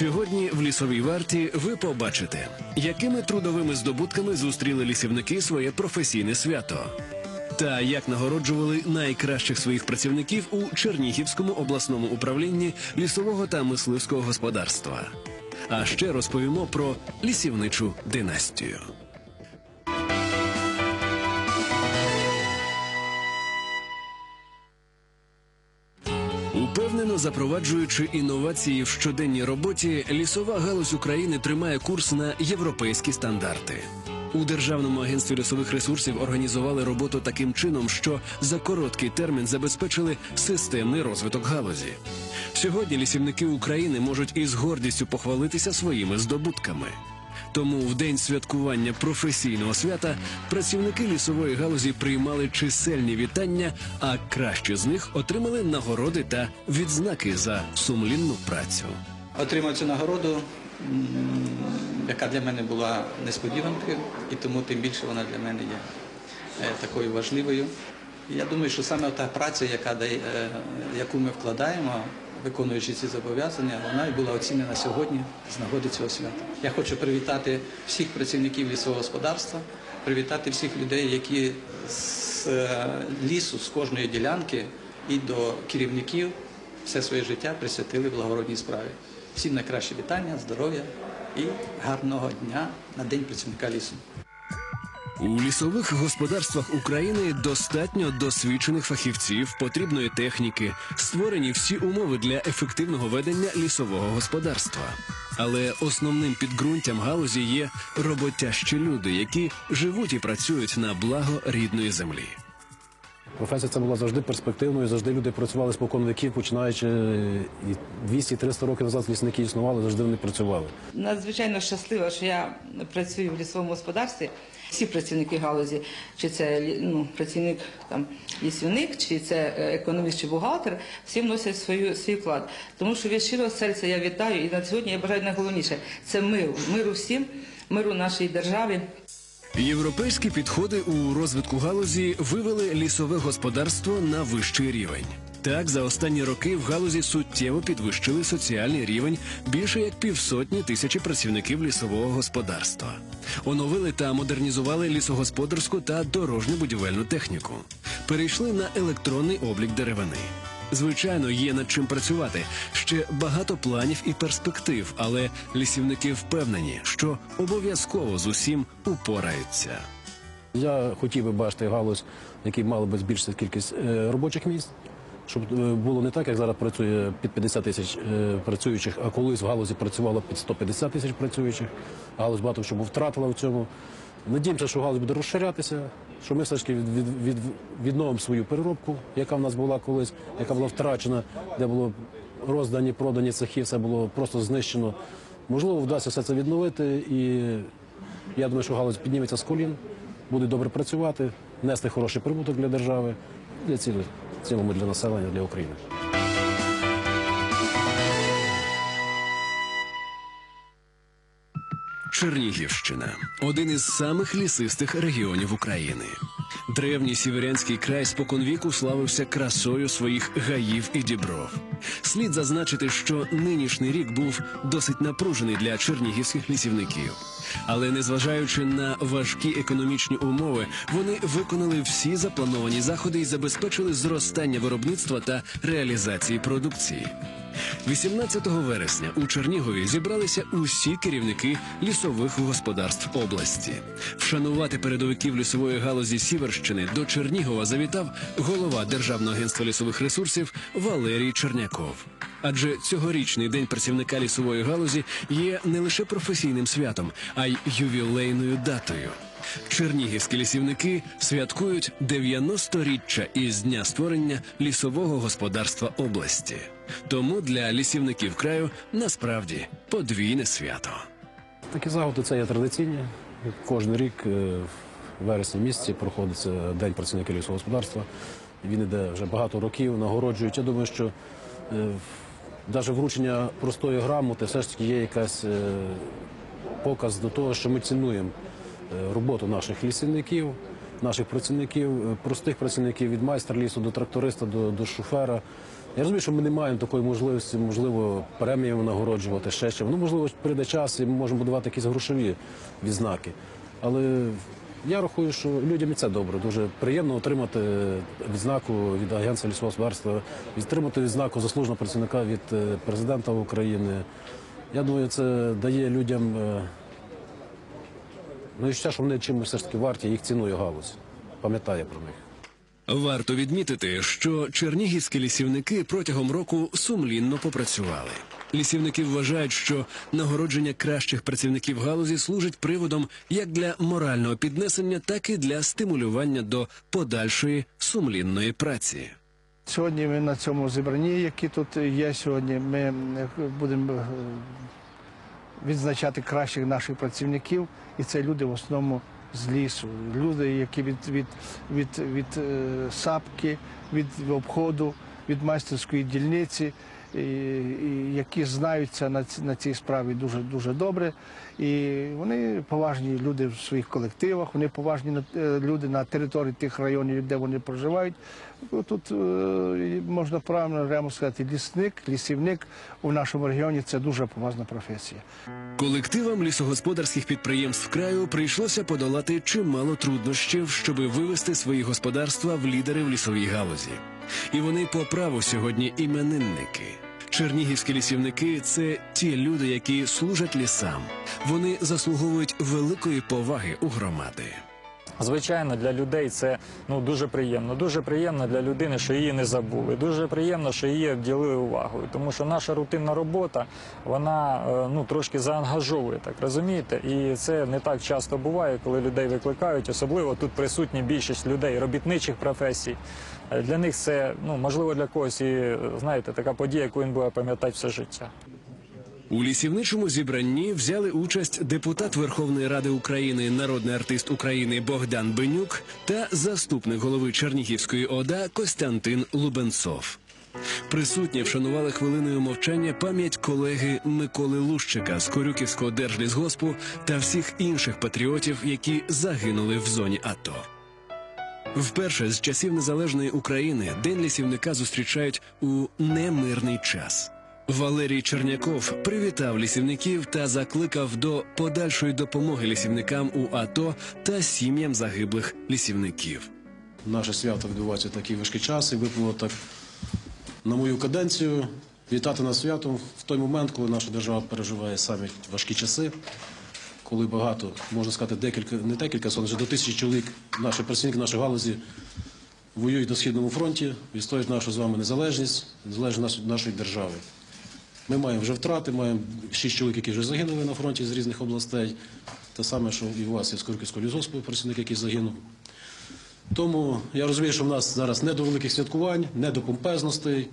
Сьогодні в лісовій варті ви побачите, якими трудовими здобутками зустріли лісівники своє професійне свято. Та як нагороджували найкращих своїх працівників у Чернігівському обласному управлінні лісового та мисливського господарства. А ще розповімо про лісівничу династію. Упевнено запроваджуючи інновації в щоденній роботі, лісова галузь України тримає курс на європейські стандарти. У Державному агентстві лісових ресурсів організували роботу таким чином, що за короткий термін забезпечили системний розвиток галузі. Сьогодні лісівники України можуть із гордістю похвалитися своїми здобутками. Тому в день святкування професійного свята працівники лісової галузі приймали чисельні вітання, а кращі з них отримали нагороди та відзнаки за сумлінну працю. Отримав цю нагороду, яка для мене була несподіванкою, і тому тим більше вона для мене є е, такою важливою. Я думаю, що саме та праця, яка е, яку ми вкладаємо, виконуючи ці зобов'язання, вона і була оцінена сьогодні з нагоди цього свята. Я хочу привітати всіх працівників лісового господарства, привітати всіх людей, які з е, лісу, з кожної ділянки і до керівників все своє життя присвятили благородній справі. Всім найкраще вітання, здоров'я і гарного дня на День працівника лісу. У лісових господарствах України достатньо досвідчених фахівців, потрібної техніки, створені всі умови для ефективного ведення лісового господарства. Але основним підґрунтям галузі є роботящі люди, які живуть і працюють на благо рідної землі. Професія ця була завжди перспективною, завжди люди працювали спокон віків, починаючи е, і 200-300 років назад лісники існували, завжди вони працювали. Надзвичайно щаслива, що я працюю в лісовому господарстві. Всі працівники галузі, чи це ну, працівник там лісівник, чи це е, економіст чи бухгалтер, всі вносять свою свій вклад. Тому що від щирого серця я вітаю і на сьогодні я бажаю найголовніше це миру, миру всім, миру нашій державі. Європейські підходи у розвитку галузі вивели лісове господарство на вищий рівень. Так, за останні роки в галузі суттєво підвищили соціальний рівень більше як півсотні тисячі працівників лісового господарства. Оновили та модернізували лісогосподарську та дорожню будівельну техніку. Перейшли на електронний облік деревини. Звичайно, є над чим працювати. Ще багато планів і перспектив, але лісівники впевнені, що обов'язково з усім упораються. Я хотів би бачити галузь, в якій мала би збільшити кількість е, робочих місць, щоб е, було не так, як зараз працює під 50 тисяч е, працюючих, а колись в галузі працювало під 150 тисяч працюючих. Галузь багато чому втратила в цьому. Надіємося, що галузь буде розширятися, що ми все ж таки від, від, від, відновимо свою переробку, яка в нас була колись, яка була втрачена, де було роздані, продані цехи, все було просто знищено. Можливо, вдасться все це відновити і я думаю, що галузь підніметься з колін, буде добре працювати, нести хороший прибуток для держави, для цілому для населення, для України. Чернігівщина один із самих лісистих регіонів України. Древній сіверянський край споконвіку славився красою своїх гаїв і дібров. Слід зазначити, що нинішній рік був досить напружений для чернігівських лісівників. Але незважаючи на важкі економічні умови, вони виконали всі заплановані заходи і забезпечили зростання виробництва та реалізації продукції. 18 вересня у Чернігові зібралися усі керівники лісових господарств області. Вшанувати передовиків лісової галузі Сіверщини до Чернігова завітав голова Державного агентства лісових ресурсів Валерій Черняков. Адже цьогорічний день працівника лісової галузі є не лише професійним святом, а й ювілейною датою. Чернігівські лісівники святкують 90-річчя із дня створення лісового господарства області. Тому для лісівників краю насправді подвійне свято. Такі заходи це є традиційні. Кожен рік е, в вересні місяці проходиться День працівника лісового господарства. Він іде вже багато років, нагороджують. Я думаю, що навіть вручення простої грамоти все ж таки є якась е, показ до того, що ми цінуємо е, роботу наших лісівників, наших працівників, е, простих працівників від майстра лісу до тракториста до, до шофера. Я розумію, що ми не маємо такої можливості, можливо, преміями нагороджувати ще чим. Ну, можливо, прийде час і ми можемо будувати якісь грошові відзнаки. Але я рахую, що людям і це добре. Дуже приємно отримати відзнаку від Агентства лісового господарства, отримати відзнаку заслуженого працівника від е, президента України. Я думаю, це дає людям е, ну, відчуття, що вони чимось все ж таки варті, їх цінує галузь. Пам'ятає про них. Варто відмітити, що чернігівські лісівники протягом року сумлінно попрацювали. Лісівники вважають, що нагородження кращих працівників галузі служить приводом як для морального піднесення, так і для стимулювання до подальшої сумлінної праці. Сьогодні ми на цьому зібранні, які тут є сьогодні, ми е, будемо е, відзначати кращих наших працівників, і це люди в основному з лісу. Люди, які від, від, від, від від сапки, від обходу, від майстерської дільниці, які знаються на, на цій справі дуже дуже добре. І вони поважні люди в своїх колективах, вони поважні е, люди на території тих районів, де вони проживають. Тут е, можна правильно прямо сказати, лісник, лісівник у нашому регіоні це дуже поважна професія. Колективам лісогосподарських підприємств краю прийшлося подолати чимало труднощів, щоби вивести свої господарства в лідери в лісовій галузі. І вони по праву сьогодні іменинники. Чернігівські лісівники це ті люди, які служать лісам. Вони заслуговують великої поваги у громади. Звичайно, для людей це ну дуже приємно. Дуже приємно для людини, що її не забули. Дуже приємно, що її вділили увагою. Тому що наша рутинна робота вона е, ну трошки заангажовує, так розумієте? І це не так часто буває, коли людей викликають. Особливо тут присутні більшість людей робітничих професій. Для них це ну можливо для когось і знаєте така подія, яку він буде пам'ятати все життя. У лісівничому зібранні взяли участь депутат Верховної Ради України, народний артист України Богдан Бенюк та заступник голови Чернігівської ОДА Костянтин Лубенцов. Присутні вшанували хвилиною мовчання пам'ять колеги Миколи Лущика з Корюківського держлісгоспу та всіх інших патріотів, які загинули в зоні АТО. Вперше з часів незалежної України День лісівника зустрічають у немирний час. Валерій Черняков привітав лісівників та закликав до подальшої допомоги лісівникам у АТО та сім'ям загиблих лісівників. Наше свято відбувається в такий важкий час і випало так на мою каденцію вітати нас святом в той момент, коли наша держава переживає самі важкі часи, коли багато, можна сказати, декілька, не декілька сон, вже до тисячі чоловік, наші працівники нашої галузі воюють на Східному фронті, відстоюють нашу з вами незалежність, незалежність наш- нашої держави. Ми маємо вже втрати, маємо шість чоловік, які вже загинули на фронті з різних областей. Те саме, що і у вас із Корківського лісгоспу працівник, який загинув. Тому я розумію, що в нас зараз не до великих святкувань, не до помпезностей,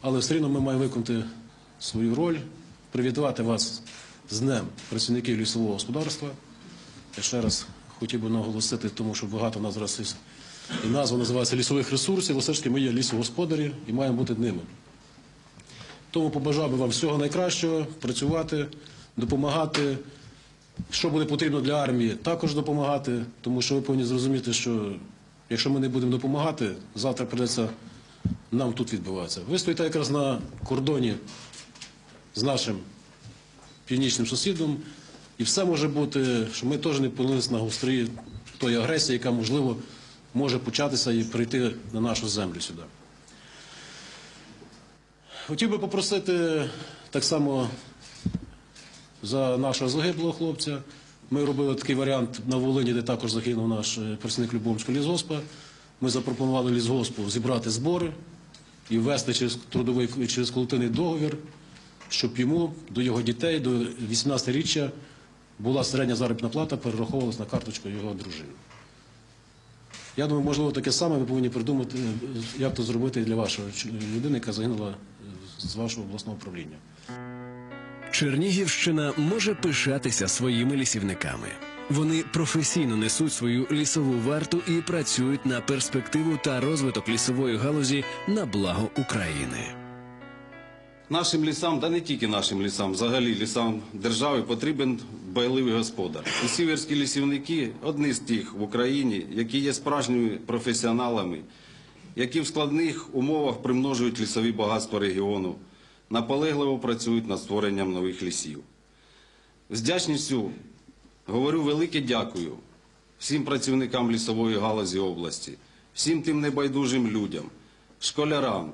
але все рівно ми маємо виконати свою роль, привітувати вас з Днем працівників лісового господарства. Я ще раз хотів би наголосити, тому що багато в нас зараз і назва називається лісових ресурсів, але все ж таки ми є лісогосподарі і маємо бути ними. Тому побажав би вам всього найкращого, працювати, допомагати. Що буде потрібно для армії, також допомагати, тому що ви повинні зрозуміти, що якщо ми не будемо допомагати, завтра прийдеться нам тут відбуватися. Ви стоїте якраз на кордоні з нашим північним сусідом, і все може бути, що ми теж не повинні на гострі тої агресії, яка, можливо, може початися і прийти на нашу землю сюди. Хотів би попросити так само за нашого загиблого хлопця. Ми робили такий варіант на Волині, де також загинув наш е, працівник Любомського лісгоспа. Ми запропонували лісгоспу зібрати збори і ввести через трудовий через колективний договір, щоб йому до його дітей до 18-річчя була середня заробітна плата, перераховувалась на карточку його дружини. Я думаю, можливо, таке саме ви повинні придумати, е, як то зробити для вашої людини, яка загинула е, з вашого обласного управління. Чернігівщина може пишатися своїми лісівниками. Вони професійно несуть свою лісову варту і працюють на перспективу та розвиток лісової галузі на благо України. Нашим лісам, да не тільки нашим лісам, взагалі лісам держави потрібен байливий господар. І сіверські лісівники одні з тих в Україні, які є справжніми професіоналами, які в складних умовах примножують лісові багатства регіону, наполегливо працюють над створенням нових лісів. З вдячністю говорю велике дякую всім працівникам лісової галузі області, всім тим небайдужим людям, школярам,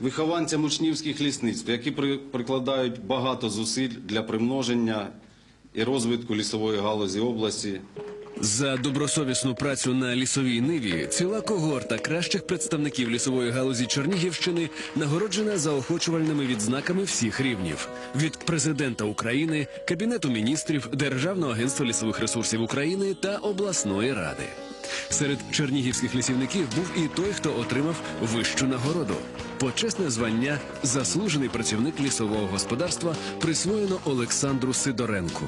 вихованцям учнівських лісництв, які при- прикладають багато зусиль для примноження і розвитку лісової галузі області За добросовісну працю на лісовій ниві ціла когорта кращих представників лісової галузі Чернігівщини нагороджена заохочувальними відзнаками всіх рівнів від президента України, кабінету міністрів, Державного агентства лісових ресурсів України та обласної ради. Серед чернігівських лісівників був і той, хто отримав вищу нагороду. Почесне звання заслужений працівник лісового господарства присвоєно Олександру Сидоренку,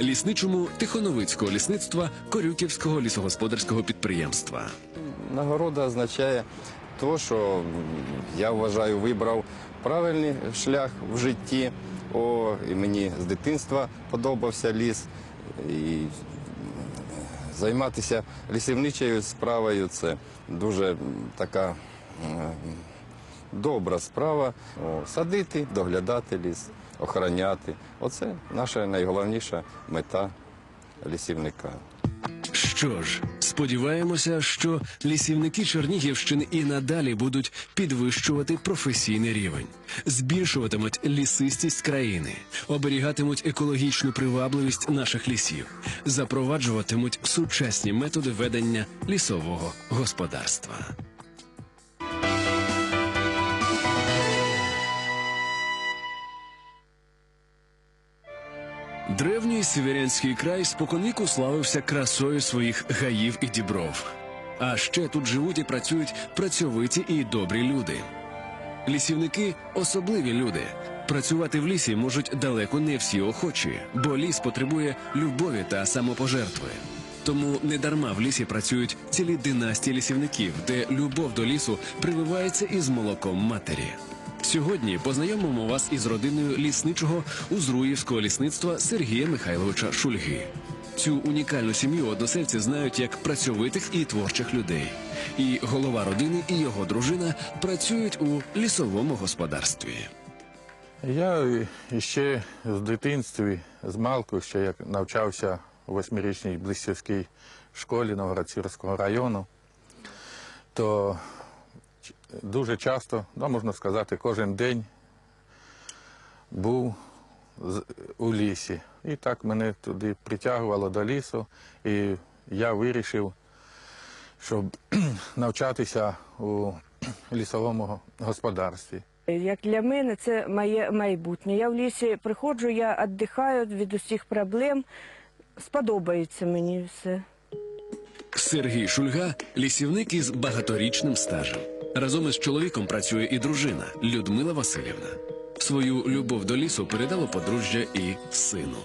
лісничому Тихоновицького лісництва Корюківського лісогосподарського підприємства. Нагорода означає те, що я вважаю, вибрав правильний шлях в житті. О, і мені з дитинства подобався ліс. І займатися лісівничою справою це дуже така добра справа. Садити, доглядати ліс, охороняти. Оце наша найголовніша мета лісівника. Що ж, сподіваємося, що лісівники Чернігівщини і надалі будуть підвищувати професійний рівень, збільшуватимуть лісистість країни, оберігатимуть екологічну привабливість наших лісів, запроваджуватимуть сучасні методи ведення лісового господарства. Древній сіверянський край споконвіку славився красою своїх гаїв і дібров. А ще тут живуть і працюють працьовиті і добрі люди. Лісівники особливі люди. Працювати в лісі можуть далеко не всі охочі, бо ліс потребує любові та самопожертви. Тому недарма в лісі працюють цілі династії лісівників, де любов до лісу прививається із молоком матері. Сьогодні познайомимо вас із родиною лісничого Узруївського лісництва Сергія Михайловича Шульги. Цю унікальну сім'ю односельці знають як працьовитих і творчих людей. І голова родини, і його дружина працюють у лісовому господарстві. Я ще з дитинства, з малку, ще як навчався у восьмирічній близьківській школі Новгород-Сірського району, то дуже часто, ну, можна сказати, кожен день був у лісі. І так мене туди притягувало до лісу, і я вирішив, щоб навчатися у лісовому господарстві. Як для мене це моє майбутнє. Я в лісі приходжу, я віддихаю від усіх проблем. Сподобається мені все. Сергій Шульга лісівник із багаторічним стажем. Разом із чоловіком працює і дружина Людмила Васильівна. Свою любов до лісу передало подружжя і сину.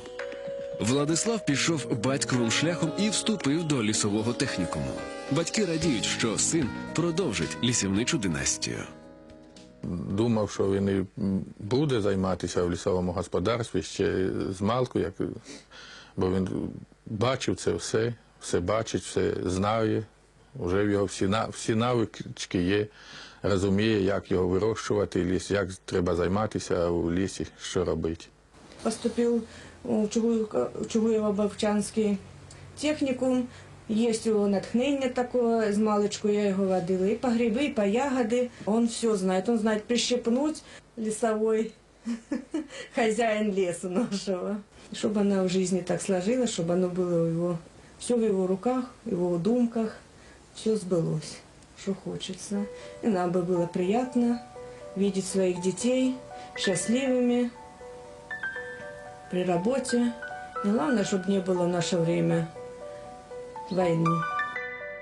Владислав пішов батьковим шляхом і вступив до лісового технікуму. Батьки радіють, що син продовжить лісівничу династію. думав, що він і буде займатися в лісовому господарстві ще з малку, як, бо він бачив це все, все бачить, все знає. Вже в його всі, на- всі навички є, розуміє, як його вирощувати ліс, як треба займатися у лісі, що робити. Поступив у Чугуєв- Чугуєво-Бовчанський технікум. Є у нього натхнення такое, з маличку я його водила і по гриби, і по ягоди. Он все знает, он знает прищепнуть лесовой хозяин леса нашего. Чтобы она в жизни так сложилась, чтобы оно было в его, все в его руках, в его думках, все сбылось, что хочется. И нам бы было приятно видеть своих детей счастливыми, при работе. И главное, чтобы не было в наше время войны.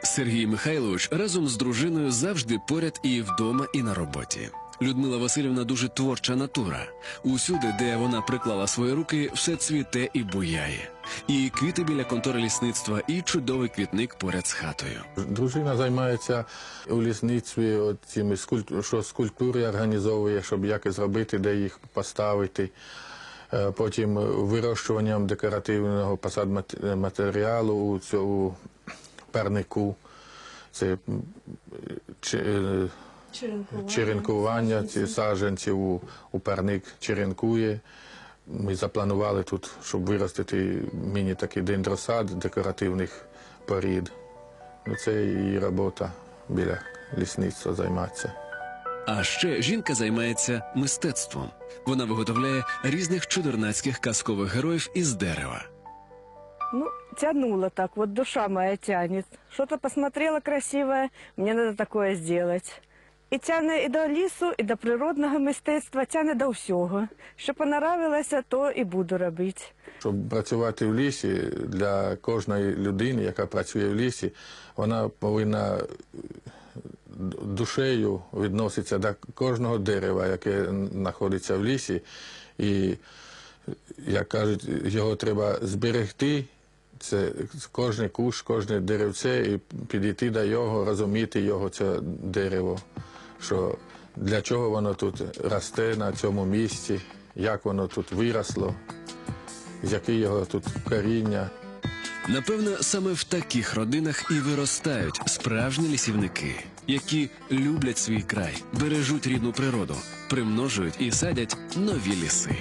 Сергій Михайлович разом з дружиною завжди поряд і вдома, і на роботі. Людмила Васильівна дуже творча натура. Усюди, де вона приклала свої руки, все цвіте і буяє. І квіти біля контори лісництва, і чудовий квітник поряд з хатою. Дружина займається у лісництві цими скульп- що скульптури організовує, щоб як зробити, де їх поставити. Е, Потім вирощуванням декоративного посадмат- матеріалу у цьому парнику. Це е, черенкування ці саджанців у, у парник черенкує. Ми запланували тут, щоб виростити міні такий дендросад декоративних порід. Ну, це її робота біля лісництва займатися. А ще жінка займається мистецтвом. Вона виготовляє різних чудернацьких казкових героїв із дерева. Ну, тянуло так, вот душа моя тянет. Что-то посмотрела красивое, мне надо такое сделать. І тягне і до лісу, і до природного мистецтва, тягне до всього. Що понравилося, то і буду робити. Щоб працювати в лісі для кожної людини, яка працює в лісі, вона повинна е, душею відноситися до кожного дерева, яке знаходиться в лісі. І, як кажуть, його треба зберегти. Це кожне куш, кожне деревце, і підійти до його, розуміти його, це дерево, що для чого воно тут росте на цьому місці, як воно тут виросло, яке його тут коріння. Напевно, саме в таких родинах і виростають справжні лісівники, які люблять свій край, бережуть рідну природу, примножують і садять нові ліси.